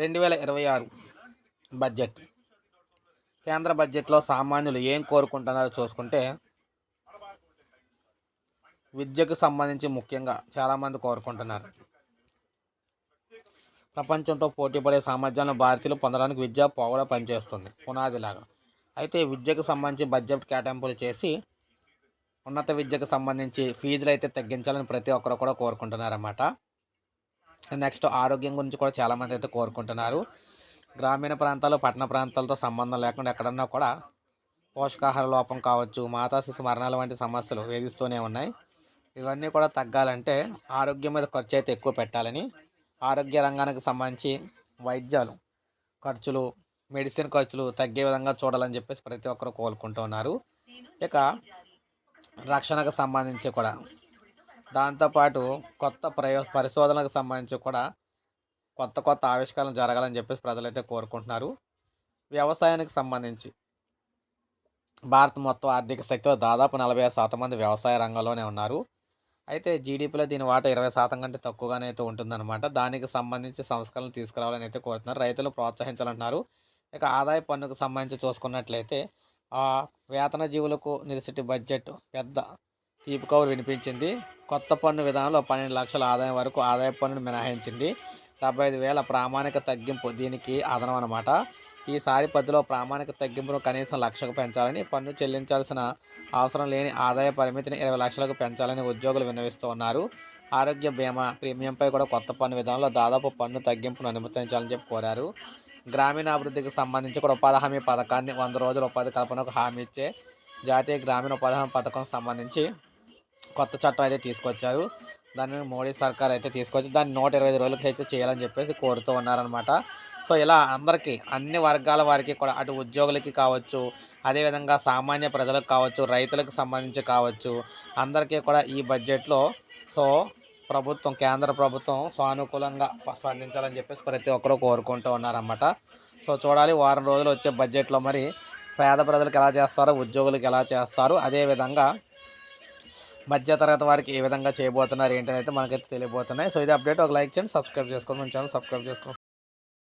రెండు వేల ఇరవై ఆరు బడ్జెట్. కేంద్ర బడ్జెట్లో సామాన్యులు ఏం కోరుకుంటున్నారో చూసుకుంటే విద్యకు సంబంధించి ముఖ్యంగా చాలామంది కోరుకుంటున్నారు. ప్రపంచంతో పోటీపడే సామర్థ్యాలను భారతీయులు పొందడానికి విద్య పోగడ పనిచేస్తుంది పునాదిలాగా. అయితే విద్యకు సంబంధించి బడ్జెట్ కేటాయింపులు చేసి ఉన్నత విద్యకు సంబంధించి ఫీజులు అయితే తగ్గించాలని ప్రతి ఒక్కరు కూడా కోరుకుంటున్నారన్నమాట. నెక్స్ట్ ఆరోగ్యం గురించి కూడా చాలామంది అయితే కోరుకుంటున్నారు. గ్రామీణ ప్రాంతాలు పట్టణ ప్రాంతాలతో సంబంధం లేకుండా ఎక్కడన్నా కూడా పోషకాహార లోపం కావచ్చు మాతా శిశు మరణాలు వంటి సమస్యలు వేధిస్తూనే ఉన్నాయి. ఇవన్నీ కూడా తగ్గాలంటే ఆరోగ్యం మీద ఖర్చు అయితే ఎక్కువ పెట్టాలని ఆరోగ్య రంగానికి సంబంధించి వైద్యాలు ఖర్చులు మెడిసిన్ ఖర్చులు తగ్గే విధంగా చూడాలని చెప్పేసి ప్రతి ఒక్కరు కోలుకుంటూ ఉన్నారు ఇక రక్షణకు సంబంధించి కూడా దాంతోపాటు కొత్త ప్రయో పరిశోధనలకు సంబంధించి కూడా కొత్త కొత్త ఆవిష్కరణలు జరగాలని చెప్పేసి ప్రజలైతే కోరుకుంటున్నారు. వ్యవసాయానికి సంబంధించి భారత్ మొత్తం ఆర్థిక శక్తిలో దాదాపు నలభై ఆరు శాతం మంది వ్యవసాయ రంగంలోనే ఉన్నారు. అయితే జీడిపిలో దీని వాటా ఇరవై శాతం కంటే తక్కువగానే అయితే ఉంటుందన్నమాట. దానికి సంబంధించి సంస్కరణలు తీసుకురావాలని అయితే కోరుతున్నారు. రైతులు ప్రోత్సహించాలంటున్నారు. ఇక ఆదాయ పన్నుకు సంబంధించి చూసుకున్నట్లయితే ఆ వేతన జీవులకు నిరసటి బడ్జెట్ పెద్ద తీపి కౌరు వినిపించింది. కొత్త పన్ను విధానంలో పన్నెండు లక్షల ఆదాయం వరకు ఆదాయ పన్నును మినహాయించింది. డెబ్బై ఐదు వేల ప్రామాణిక తగ్గింపు దీనికి అదనం అనమాట ఈసారి పద్దులో ప్రామాణిక తగ్గింపును కనీసం లక్షకు పెంచాలని పన్ను చెల్లించాల్సిన అవసరం లేని ఆదాయ పరిమితిని ఇరవై లక్షలకు పెంచాలని ఉద్యోగులు విన్నవిస్తూ ఉన్నారు. ఆరోగ్య బీమా ప్రీమియంపై కూడా కొత్త పన్ను విధానంలో దాదాపు పన్ను తగ్గింపును అనుమతించాలని చెప్పి కోరారు. గ్రామీణాభివృద్ధికి సంబంధించి కూడా ఉపాధి హామీ పథకాన్ని వంద రోజుల ఉపాధి కల్పనకు హామీ ఇచ్చే జాతీయ గ్రామీణ ఉపాధి హామీ పథకం సంబంధించి కొత్త చట్టం అయితే తీసుకొచ్చారు. దాన్ని మోడీ సర్కార్ అయితే తీసుకొచ్చి దాన్ని నూట ఇరవై ఐదు రోజులకి అయితే చేయాలని చెప్పేసి కోరుతూ ఉన్నారనమాట సో ఇలా అందరికీ అన్ని వర్గాల వారికి కూడా అటు ఉద్యోగులకి కావచ్చు అదేవిధంగా సామాన్య ప్రజలకు కావచ్చు రైతులకు సంబంధించి కావచ్చు అందరికీ కూడా ఈ బడ్జెట్లో సో ప్రభుత్వం కేంద్ర ప్రభుత్వం సానుకూలంగా స్పందించాలని చెప్పేసి ప్రతి ఒక్కరూ కోరుకుంటూ ఉన్నారన్నమాట. సో చూడాలి వారం రోజులు వచ్చే బడ్జెట్లో మరి పేద ప్రజలకు ఎలా చేస్తారో ఉద్యోగులకు ఎలా చేస్తారు అదేవిధంగా మధ్యతరగతి వారికి ఏ విధంగా చేయబోతున్నారు ఏంటనేది అయితే మనకైతే తెలియబోతున్నాయి. సో ఇది అప్డేట్. ఒక లైక్ చేయండి సబ్స్క్రైబ్ చేసుకోండి. మన ఛానల్ సబ్స్క్రైబ్ చేసుకోండి.